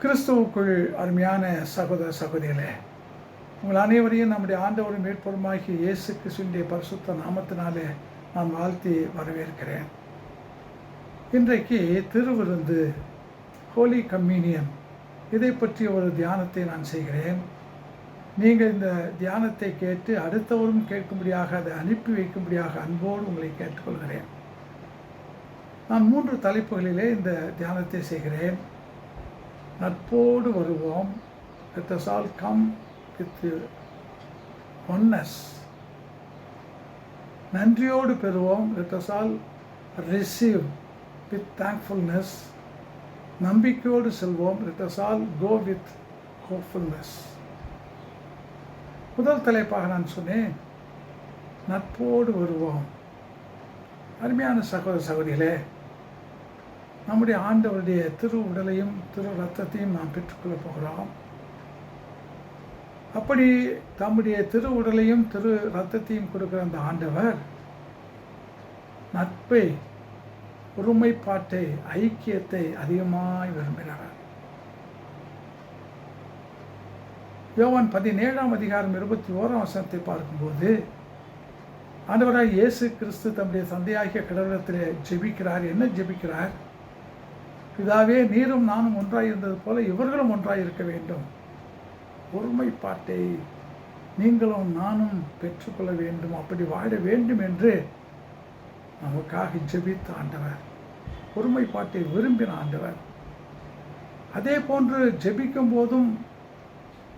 கிறிஸ்துவுக்குள் அருமையான சகோதர சகோதரிகளே உங்கள் அனைவரையும் நம்முடைய ஆண்டவரும் மேற்பொருமாகிய இயேசு கிறிஸ்துவினுடைய பரிசுத்த நாமத்தினாலே நான் வாழ்த்தி வரவேற்கிறேன். இன்றைக்கு திருவிருந்து ஹோலி கம்யூனியன் இதை பற்றிய ஒரு தியானத்தை நான் செய்கிறேன். நீங்கள் இந்த தியானத்தை கேட்டு அடுத்தவரும் கேட்கும்படியாக அதை அனுப்பி வைக்கும்படியாக அன்போடு உங்களை கேட்டுக்கொள்கிறேன். நான் மூன்று தலைப்புகளிலே இந்த தியானத்தை செய்கிறேன். நட்போடு வருவோம் let us all come with oneness நன்றியோடு பெறுவோம் let us all receive with thankfulness நம்பிக்கையோடு செல்வோம் let us all go with hopefulness முதல் தலைப்பாக நான் சொன்னேன் நட்போடு வருவோம் அருமையான சகோதர சகோதரிகளே நம்முடைய ஆண்டவருடைய திரு உடலையும் திரு ரத்தத்தையும் நாம் பெற்றுக்கொள்ளப் போகிறோம். அப்படி தம்முடைய திரு உடலையும் திரு ரத்தத்தையும் கொடுக்கிற அந்த ஆண்டவர் நட்பை ஒருமைப்பாட்டை ஐக்கியத்தை அதிகமாய் விரும்பினார். யோவான் பதினேழாம் அதிகாரம் இருபத்தி ஓராம் வசனத்தை பார்க்கும்போது ஆண்டவராக இயேசு கிறிஸ்து தம்முடைய சந்தையாகிய கடவுளத்தில் ஜெபிக்கிறார். என்ன ஜெபிக்கிறார்? பிதாவே நீரும் நானும் ஒன்றாய் இருந்தது போல இவர்களும் ஒன்றாய் இருக்க வேண்டும். ஒருமைப்பாட்டை நீங்களும் நானும் பெற்றுக்கொள்ள வேண்டும். அப்படி வாழ வேண்டும் என்று நமக்காக ஜெபித்த ஆண்டவர். ஒருமைப்பாட்டை விரும்பின ஆண்டவர். அதே போன்று ஜெபிக்கும் போதும்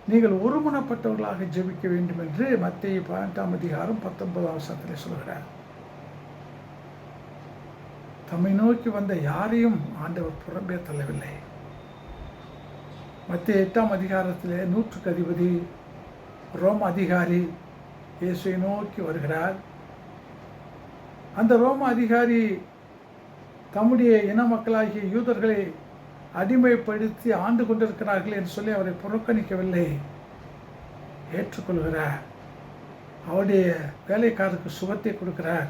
நீங்கள் ஒருமனப்பட்டவர்களாக ஜெபிக்க வேண்டும் என்று மத்திய பதினெட்டாம் அதிகாரம் பத்தொன்பதாம் வருஷத்தில் சொல்கிறார் தம்மை நோக்கி வந்த யாரையும் ஆண்டவர் புறம்பே தள்ளவில்லை. மத்திய எட்டாம் அதிகாரத்திலே நூற்றுக்கு அதிபதி ரோம அதிகாரி இயேசுவை நோக்கி வருகிறார். அந்த ரோம அதிகாரி தம்முடைய இன மக்களாகிய யூதர்களை அடிமைப்படுத்தி ஆண்டு கொண்டிருக்கிறார்கள் என்று சொல்லி அவரை புறக்கணிக்கவில்லை. ஏற்றுக்கொள்கிறார். அவருடைய வேலைக்காரருக்கு சுகத்தை கொடுக்கிறார்.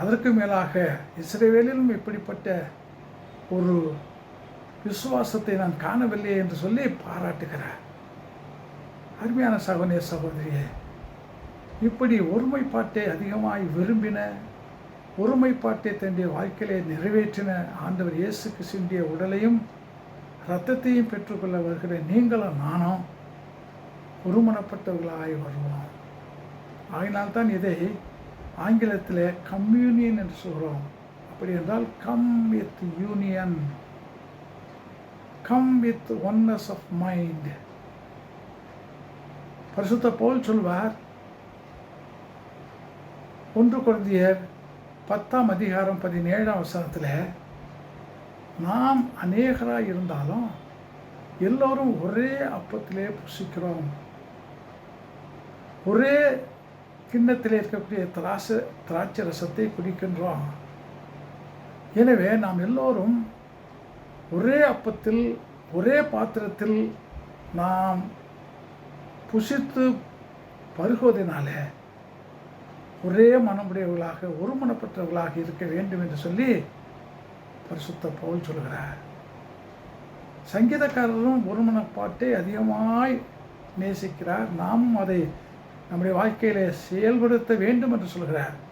அதற்கு மேலாக இஸ்ரேவேலிலும் இப்படிப்பட்ட ஒரு விசுவாசத்தை நான் காணவில்லை என்று சொல்லி பாராட்டுகிறார். அருமையான சகோதரிய சகோதரியே இப்படி ஒருமைப்பாட்டை அதிகமாய் விரும்பின ஒருமைப்பாட்டை தன்னுடைய வாழ்க்கையிலே நிறைவேற்றின ஆண்டவர் இயேசு கிறிஸ்துடைய உடலையும் இரத்தத்தையும் பெற்றுக்கொள்ள வருகிற நீங்களும் நானும் ஒருமனப்பட்டவர்களாய் வருவோம். ஆகினால்தான் இதை ஆங்கிலத்தில் கம்யூனியன் என்று சொல்கிறோம் அப்படி என்றால் come with union come with oneness of mind பரிசுத்த போல் சொல்வார் ஒன்று குழந்தையர் பத்தாம் அதிகாரம் பதினேழாம் வசனத்தில் நாம் அநேகராக இருந்தாலும் எல்லோரும் ஒரே அப்பத்திலே புசிக்கிறோம். ஒரே கிண்ணத்தில் இருக்கக்கூடிய திராச திராட்சை ரசத்தை குடிக்கின்றோம். எனவே நாம் எல்லோரும் ஒரே அப்பத்தில் ஒரே பாத்திரத்தில் நாம் புசித்து பருகுவதனாலே ஒரே மனமுடையவர்களாக ஒருமனப்பட்டவர்களாக இருக்க வேண்டும் என்று சொல்லி பரிசுத்த பவுல் சொல்கிறார். சங்கீதக்காரரும் ஒருமனப்பாட்டை அதிகமாய் நேசிக்கிறார். நாமும் அதை நம்முடைய வாழ்க்கையில் செயல்படுத்த வேண்டும் என்று சொல்கிறார்.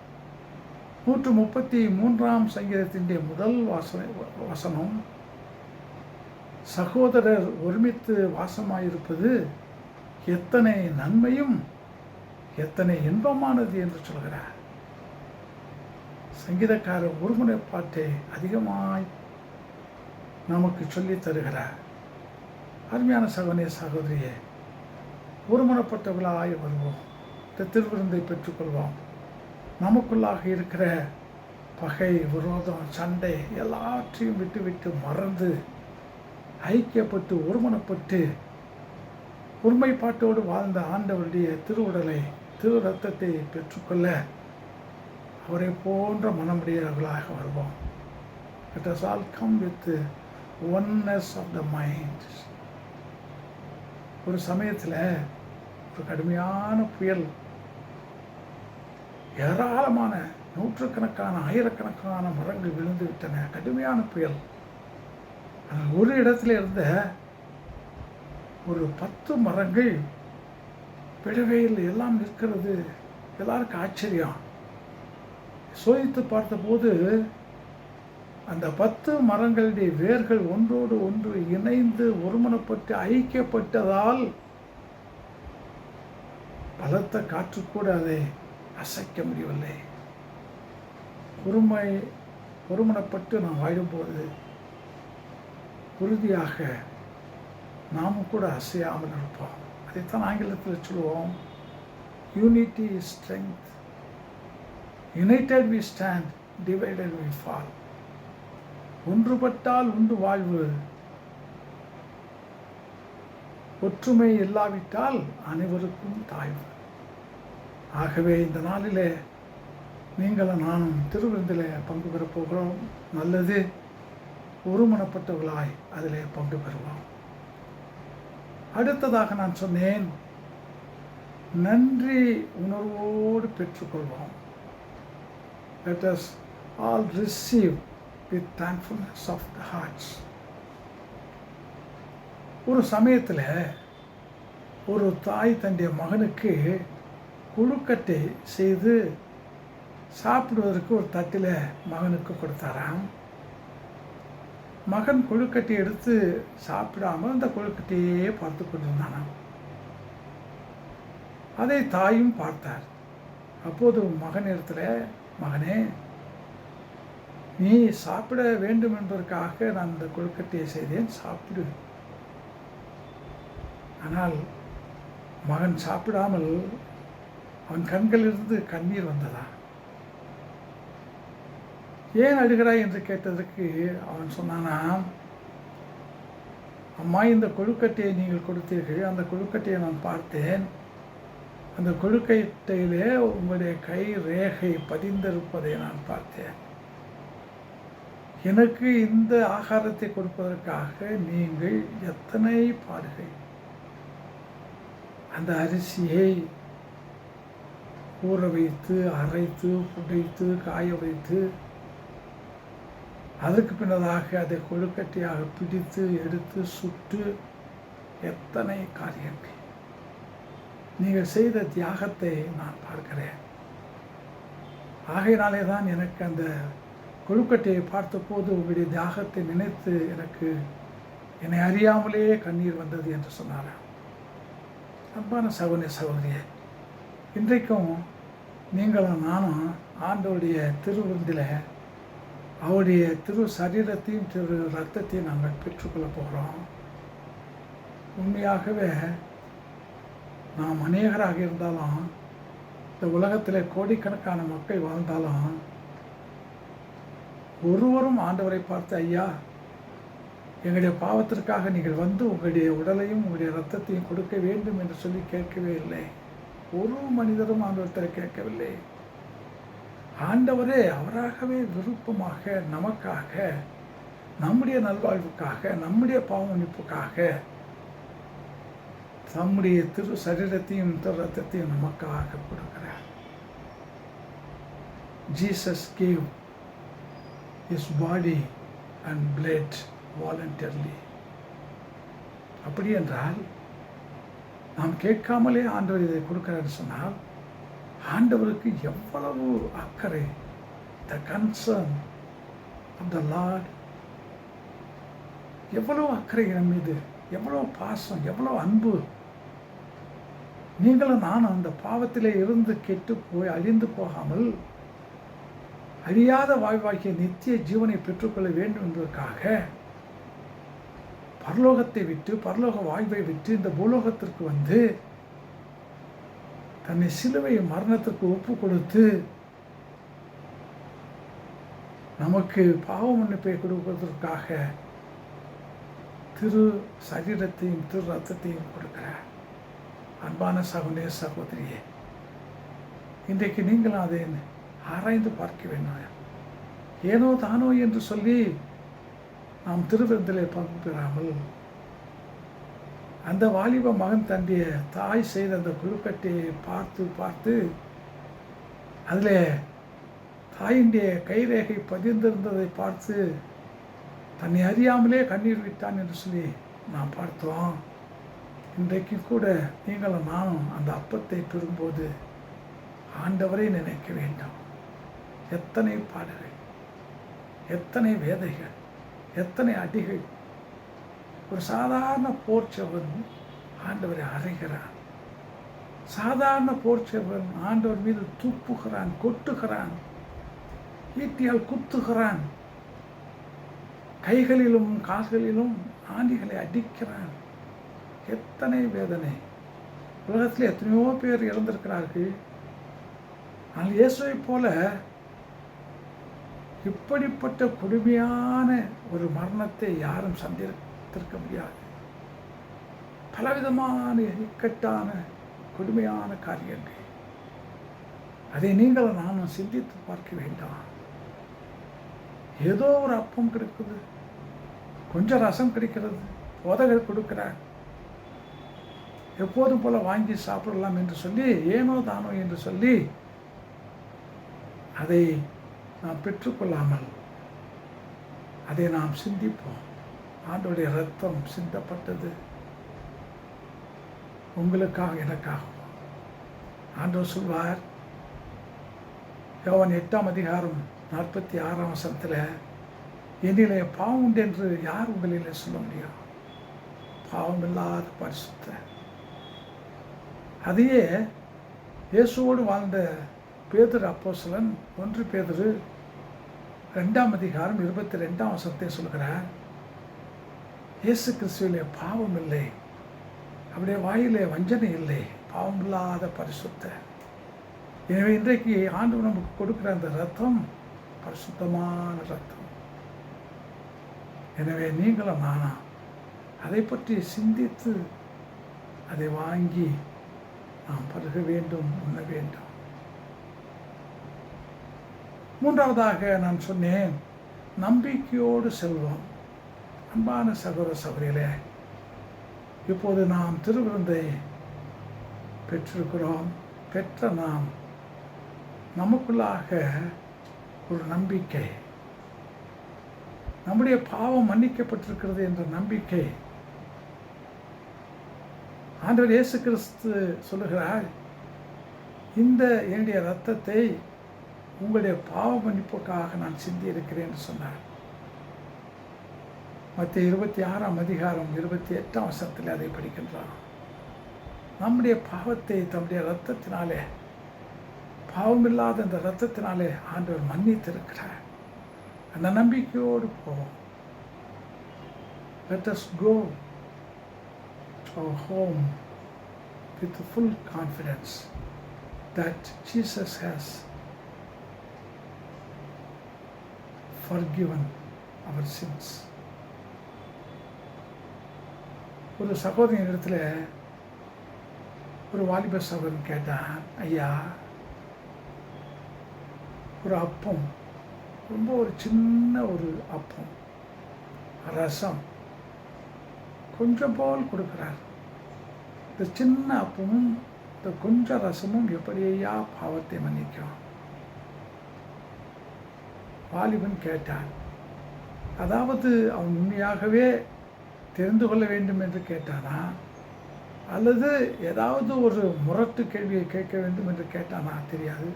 நூற்று முப்பத்தி மூன்றாம் சங்கீதத்தினுடைய முதல் வாசனை வசனம் சகோதரர் ஒருமித்து வாசமாயிருப்பது எத்தனை நன்மையும் எத்தனை இன்பமானது என்று சொல்கிறார். சங்கீதக்காரர் ஒருமுனைப்பாட்டை அதிகமாய் நமக்கு சொல்லித் தருகிறார். அருமையான சகோதரிய சகோதரியே ஒருமனப்பட்டவர்களாய் வருவோம். இந்த திருவிருந்தை பெற்றுக்கொள்வோம். நமக்குள்ளாக இருக்கிற பகை விரோதம் சண்டை எல்லாற்றையும் விட்டு விட்டு மறந்து ஐக்கியப்பட்டு ஒருமனப்பட்டு ஒருமைப்பாட்டோடு வாழ்ந்த ஆண்டவருடைய திருவுடலை திரு ரத்தத்தை பெற்றுக்கொள்ள அவரை போன்ற மனமுடையவர்களாக வருவோம். It is all come with oneness of the mind ஒரு சமயத்தில் ஒரு கடுமையான புயல் ஏராளமான நூற்றுக்கணக்கான ஆயிரக்கணக்கான மரங்கள் விழுந்து விட்டன. கடுமையான புயல். அந்த ஒரு இடத்துல இருந்த ஒரு பத்து மரங்கள் பிழவையில் எல்லாம் நிற்கிறது. எல்லாருக்கும் ஆச்சரியம். சோதித்து பார்த்தபோது அந்த பத்து மரங்களுடைய வேர்கள் ஒன்றோடு ஒன்று இணைந்து ஒருமனப்பட்டு ஐக்கியப்பட்டதால் பலத்த காற்று கூட அதை அசைக்க முடியவில்லை. பொறுமை ஒருமனப்பட்டு நாம் வாழும்போது உறுதியாக நாமும் கூட அசையாமல் இருப்போம். அதைத்தான் ஆங்கிலத்தில் சொல்லுவோம் unity strength united we stand divided we fall ஒன்றுபட்டால் உண்டு வாழ்வு. ஒற்றுமை இல்லாவிட்டால் அனைவருக்கும் தாய்வு ஆகவே இந்த நாளிலே நீங்களும் நானும் திருவிருந்தில் பங்கு பெறப் போகிறோம். நல்லது. ஒருமனப்பட்டவர்களாய் அதிலே பங்கு பெறுவோம். அடுத்ததாக நான் சொன்னேன் நன்றி உணர்வோடு பெற்றுக்கொள்வோம். Let us all receive with thankfulness of the hearts ஒரு சமயத்தில் ஒரு தாய் தன்னுடைய மகனுக்கு குழுக்கட்டை செய்து சாப்பிடுவதற்கு ஒரு தட்டில் மகனுக்கு கொடுத்தாராம். மகன் கொழுக்கட்டை எடுத்து சாப்பிடாம அந்த கொழுக்கட்டையே பார்த்து கொண்டிருந்தானாம். அதை தாயும் பார்த்தார். அப்போது மகன் இடத்துல மகனே நீ சாப்பிட வேண்டும் என்பதற்காக நான் இந்த கொழுக்கட்டையை செய்தேன் சாப்பிடு. ஆனால் மகன் சாப்பிடாமல் அவன் கண்களிலிருந்து கண்ணீர் வந்ததா? ஏன் அழுகிறாய் என்று கேட்டதற்கு அவன் சொன்னானாம் அம்மா இந்த கொழுக்கட்டையை நீங்கள் கொடுத்தீர்கள். அந்த கொழுக்கட்டையை நான் பார்த்தேன். அந்த கொழுக்கட்டையிலே உங்களுடைய கை ரேகை பதிந்திருப்பதை நான் பார்த்தேன். எனக்கு இந்த ஆகாரத்தை கொடுப்பதற்காக நீங்கள் எத்தனை பாடுகள்? அந்த அரிசியை ஊற வைத்து அரைத்து புடைத்து காய வைத்து அதுக்கு பின்னதாக அதை கொழுக்கட்டையாக பிடித்து எடுத்து சுட்டு எத்தனை காரியங்கள்? நீங்கள் செய்த தியாகத்தை நான் பார்க்கிறேன். ஆகையினாலே தான் எனக்கு அந்த கொழுக்கட்டையை பார்த்தபோது உங்களுடைய தியாகத்தை நினைத்து எனக்கு என்னை அறியாமலே கண்ணீர் வந்தது என்று சொன்னார் அன்பான சகோதரி சகோதரியே இன்றைக்கும் நீங்களும் நானும் ஆண்டோடைய திருவிருந்தில் அவருடைய திரு சரீரத்தையும் திரு ரத்தத்தையும் நாங்கள் பெற்றுக்கொள்ள போகிறோம். உண்மையாகவே நாம் அநேகராக இருந்தாலும் இந்த உலகத்தில் கோடிக்கணக்கான மக்கள் வாழ்ந்தாலும் ஒருவரும் ஆண்டவரை பார்த்து ஐயா எங்களுடைய பாவத்திற்காக நீங்கள் வந்து உங்களுடைய உடலையும் உங்களுடைய ரத்தத்தையும் கொடுக்க வேண்டும் என்று சொல்லி கேட்கவே இல்லை. ஒரு மனிதரும் ஆண்டவரத்தில் கேட்கவில்லை. ஆண்டவரே அவராகவே விருப்பமாக நமக்காக நம்முடைய நல்வாழ்வுக்காக நம்முடைய பாவ மன்னிப்புக்காக தம்முடைய திரு சரீரத்தையும் திரு ரத்தத்தையும் நமக்காக கொடுக்கிறார். Jesus gave his body and blood voluntarily அப்படி என்றால் நாம் கேட்காமலே ஆண்டவர் இதை கொடுக்கிறார் சொன்னால் ஆண்டவருக்கு எவ்வளவு அக்கறை the concern of the Lord எவ்வளோ அக்கறை நம் மீது எவ்வளோ பாசம் எவ்வளோ அன்பு. நீங்களும் நானும் அந்த பாவத்திலே இருந்து கெட்டு போய் அழிந்து போகாமல் அழியாத வாய்வாகிய நித்திய ஜீவனை பெற்றுக்கொள்ள வேண்டும் என்பதற்காக பரலோகத்தை விட்டு பரலோக வாழ்வை விட்டு இந்த பூலோகத்திற்கு வந்து தன்னை சிலுவை மரணத்திற்கு ஒப்பு கொடுத்து நமக்கு பாவ மன்னிப்பை கொடுப்பதற்காக திரு சரீரத்தையும் திரு ரத்தத்தையும் கொடுக்கிறார் அன்பான சகோதரிய சகோதரியே இன்றைக்கு நீங்களும் அதை ஆராய்ந்து பார்க்க வேண்டும் ஏனோ தானோ என்று சொல்லி நாம் திருவிருந்திலே பங்கு பெறாமல் அந்த வாலிப மகன் தன்னுடைய தாய் செய்த அந்த குழுக்கட்டையை பார்த்து பார்த்து அதில் தாயினுடைய கைரேகை பதிந்திருந்ததை பார்த்து தன்னை அறியாமலே கண்ணீர் விட்டான் என்று சொல்லி நாம் பார்த்தோம். இன்றைக்கு கூட நீங்களும் நானும் அந்த அப்பத்தை பெறும்போது ஆண்டவரை நினைக்க வேண்டும். எத்தனை பாடல்கள் எத்தனை வேதைகள் எத்தனை அடிகள். ஒரு சாதாரண போர்ச்சவன் ஆண்டவரை அறைகிறான் சாதாரண போர்ச்சவன் ஆண்டவர் மீது துப்புகிறான் கொட்டுகிறான் ஈட்டியால் குத்துகிறான். கைகளிலும் கால்களிலும் ஆண்டிகளை அடிக்கிறான். எத்தனை வேதனை. உலகத்தில் எத்தனையோ பேர் இழந்திருக்கிறார்கள் ஆனால் இயேசுவை போல இப்படிப்பட்ட கொடுமையான ஒரு மரணத்தை யாரும் சந்தித்திருக்க முடியாது. பலவிதமான இக்கட்டான கொடுமையான காரியங்கள். அதை நீங்கள் நானும் சிந்தித்து பார்க்க வேண்டாம். ஏதோ ஒரு அப்பம் கிடைக்குது. கொஞ்சம் ரசம் கிடைக்கிறது. உதகள் கொடுக்கிறார். எப்போதும் போல வாங்கி சாப்பிடலாம் என்று சொல்லி ஏனோ தானோ என்று சொல்லி அதை நாம் பெற்றுக்கொள்ளாமல் அதை நாம் சிந்திப்போம். ஆண்டோடைய ரத்தம் சிந்தப்பட்டது. உங்களுக்காக எனக்காக ஆண்டவர் சொல்வார் யோவன் எட்டாம் அதிகாரம் நாற்பத்தி ஆறாம் வசனத்தில் என்னிலே பாவம் உண்டு என்று யார் உங்களிலே சொல்ல முடியும்? பாவம் இல்லாத பரிசுத்த. அதையே இயேசுவோடு வாழ்ந்த பேதர் அப்போசலன் ஒன்று பேதரு ரெண்டாம் அதிகாரம் இருபத்தி ரெண்டாம் வசத்தை சொல்கிறார் இயேசு கிறிஸ்துவிலே பாவம் இல்லை. அப்படியே வாயிலே வஞ்சனை இல்லை. பாவம் இல்லாத பரிசுத்த. எனவே இன்றைக்கு ஆண்டு நமக்கு கொடுக்குற அந்த ரத்தம் பரிசுத்தமான ரத்தம் எனவே நீங்களும் நானா அதை பற்றி சிந்தித்து அதை வாங்கி நாம் பருக வேண்டும் உண்ண வேண்டும். மூன்றாவதாக நான் சொன்னேன் நம்பிக்கையோடு செல்வோம். அன்பான சகோதர சகோதரிகளே இப்போது நாம் திருவிருந்தை பெற்றிருக்கிறோம். பெற்ற நாம் நமக்குள்ளாக ஒரு நம்பிக்கை நம்முடைய பாவம் மன்னிக்கப்பட்டிருக்கிறது என்ற நம்பிக்கை. ஆண்டவர் இயேசு கிறிஸ்து சொல்லுகிறார் இந்த என்னுடைய ரத்தத்தை உங்களுடைய பாவ மன்னிப்புக்காக நான் சிந்தி இருக்கிறேன் சொன்னார். மற்ற இருபத்தி ஆறாம் அதிகாரம் இருபத்தி எட்டாம் வருஷத்தில் அதை படிக்கின்றான் நம்முடைய பாவத்தை தம்முடைய ரத்தத்தினாலே பாவமில்லாத அந்த ரத்தத்தினாலே ஆண்டவர் மன்னித்திருக்கிறார். அந்த நம்பிக்கையோடு போவோம் let us go to our home with full confidence that Jesus has forgiven our sins ஒரு சகோதரின் இடத்துல ஒரு வாலிப சகோதரன் கேட்டான் ஐயா ஒரு அப்பம் ரொம்ப ஒரு சின்ன ஒரு அப்பம் ரசம் கொஞ்சம் போல் கொடுக்குறார். இந்த சின்ன அப்பமும் இந்த கொஞ்சம் ரசமும் எப்படியா பாவத்தை மன்னிக்கும்? வாலிபன் கேட்டான். அதாவது அவன் உண்மையாகவே தெரிந்து கொள்ள வேண்டும் என்று கேட்டானா? அல்லது ஏதாவது ஒரு முரட்டு கேள்வியை கேட்க வேண்டும் என்று கேட்டானா? தெரியாது.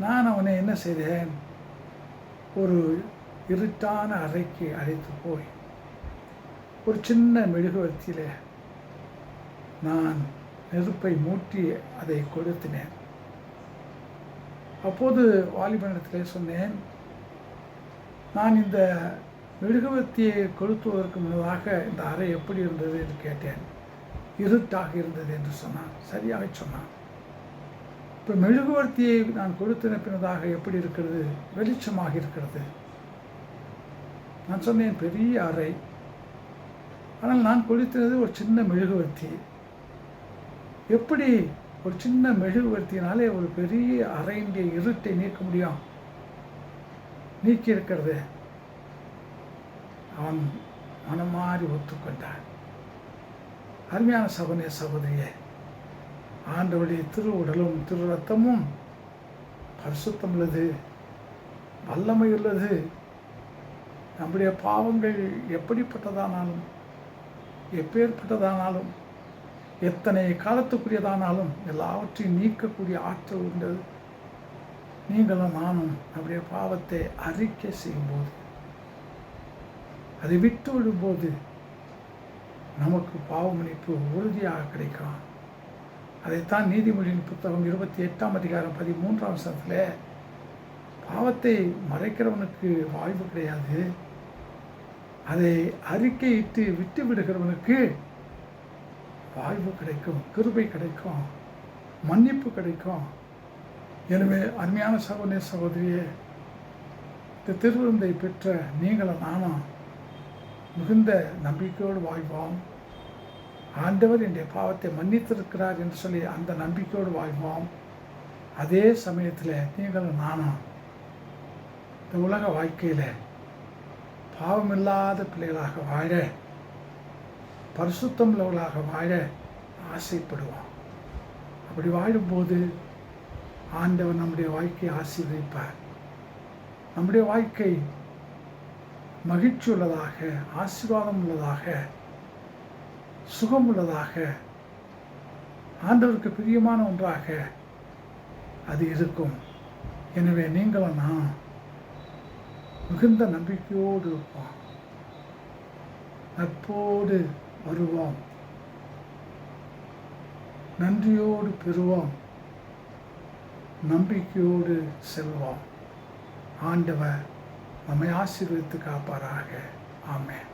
நான் அவனை என்ன செய்தேன்? ஒரு இருட்டான அறைக்கு அழைத்து போய் ஒரு சின்ன மெழுகுவர்த்தியில் நான் நெருப்பை மூட்டி அதை கொளுத்தினேன். அப்போது வாலிபனிடத்திலே சொன்னேன் நான் இந்த மெழுகுவர்த்தியை கொளுத்துவதற்கு முன்னதாக இந்த அறை எப்படி இருந்தது? என்று கேட்டேன். இருட்டாக இருந்தது என்று சொன்னான். சரியாக சொன்னான். இப்போ மெழுகுவர்த்தியை நான் கொடுத்தின பின்னதாக எப்படி இருக்கிறது? வெளிச்சமாக இருக்கிறது. நான் சொன்னேன் பெரிய அறை. ஆனால் நான் கொளுத்தினது ஒரு சின்ன மெழுகுவர்த்தி எப்படி ஒரு சின்ன மெழுகுவர்த்தினாலே ஒரு பெரிய அறையினுடைய இருட்டை நீக்க முடியும். நீக்கி இருக்கிறது அவன் மனம் மாறி ஒத்துக்கொண்டான். அருமையான சகோதரிய சகோதரியே ஆண்டவருடைய திரு உடலும் திரு ரத்தமும் பரிசுத்தம் உள்ளது வல்லமை உள்ளது நம்முடைய பாவங்கள் எப்படிப்பட்டதானாலும் எப்பேற்பட்டதானாலும் எத்தனை காலத்துக்குரியதானாலும் எல்லாவற்றையும் நீக்கக்கூடிய ஆற்றல் உண்டு. நீங்களும் நானும் நம்முடைய பாவத்தை அறிக்கை செய்யும்போது அதை விட்டு விடும்போது நமக்கு பாவ உறுதியாக கிடைக்கும். அதைத்தான் நீதிமொழியின் புத்தகம் இருபத்தி எட்டாம் அதிகாரம் பதிமூன்றாம் வருஷத்தில் பாவத்தை மறைக்கிறவனுக்கு வாய்ப்பு கிடையாது. அதை அறிக்கையிட்டு விட்டு விடுகிறவனுக்கு ஆய்வு கிடைக்கும் கிருபை கிடைக்கும் மன்னிப்பு கிடைக்கும். எனவே அருமையான சகோதரிய சகோதரியே இந்த திருவிருந்தை பெற்ற நீங்களும் நானும் மிகுந்த நம்பிக்கையோடு வாழ்வோம். ஆண்டவர் என்னுடைய பாவத்தை மன்னித்திருக்கிறார் என்று சொல்லி அந்த நம்பிக்கையோடு வாழ்வோம். அதே சமயத்தில் நீங்களும் நானும் இந்த உலக வாழ்க்கையில் பாவமில்லாத பிள்ளைகளாக வாழ பரிசுத்தம் உள்ளவர்களாக வாழ ஆசைப்படுவோம் அப்படி வாழும்போது ஆண்டவர் நம்முடைய வாழ்க்கையை ஆசீர்வதிப்பார். நம்முடைய வாழ்க்கை மகிழ்ச்சி உள்ளதாக ஆசீர்வாதம் உள்ளதாக சுகம் உள்ளதாக ஆண்டவருக்கு பிரியமான ஒன்றாக அது இருக்கும். எனவே நீங்களும் நான் மிகுந்த நம்பிக்கையோடு இருப்போம். நட்போடு வருவோம். நன்றியோடு பெறுவோம். நம்பிக்கையோடு செல்வோம். ஆண்டவர் நம்மை ஆசீர்வித்து காப்பாராக. ஆமென்.